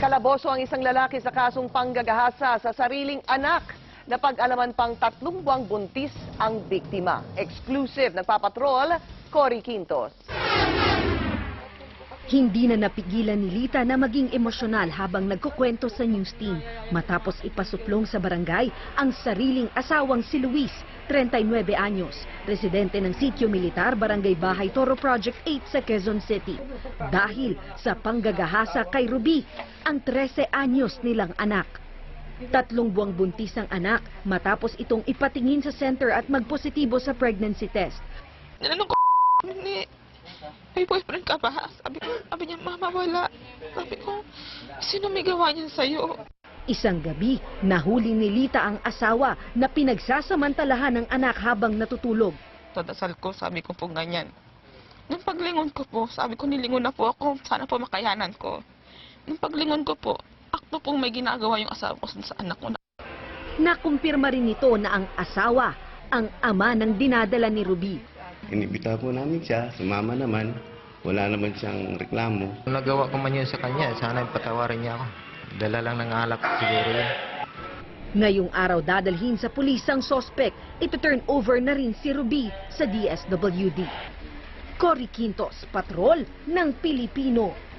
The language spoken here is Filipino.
Kalaboso ang isang lalaki sa kasong panggagahasa sa sariling anak. Napag-alaman pang tatlong buwang buntis ang biktima. Exclusive, nagpapatrol, Cory Quintos. Hindi na napigilan ni Lita na maging emosyonal habang nagkukwento sa news team matapos ipasuplong sa barangay ang sariling asawang si Luis, 39 anyos, residente ng Sitio Militar, Barangay Bahay, Toro Project 8 sa Quezon City. Dahil sa panggagahasa kay Ruby, ang 13 anyos nilang anak. Tatlong buwang buntis ang anak matapos itong ipatingin sa center at magpositibo sa pregnancy test. May boyfriend ka ba? Sabi ko, sabi niya, mama, wala. Sabi ko, sino may gawa niyan sa'yo? Isang gabi, nahuli ni Lita ang asawa na pinagsasamantalahan ng anak habang natutulog. Sa dasal ko, sabi ko po ganyan. Nung paglingon ko po, sabi ko, nilingon na po ako, sana po makayanan ko. Nung paglingon ko po, akto pong may ginagawa yung asawa ko sa anak ko. Nakumpirma rin nito na ang asawa ang ama ng dinadala ni Ruby. Inibita po namin siya, sumama naman. Wala naman siyang reklamo. Kung nagawa ko man yun sa kanya, sana patawarin niya ako. Dala lang ng alak siguro yun. Ngayong araw dadalhin sa pulis ang sospek, ito-turn over na rin si Ruby sa DSWD. Cory Quintos, Patrol ng Pilipino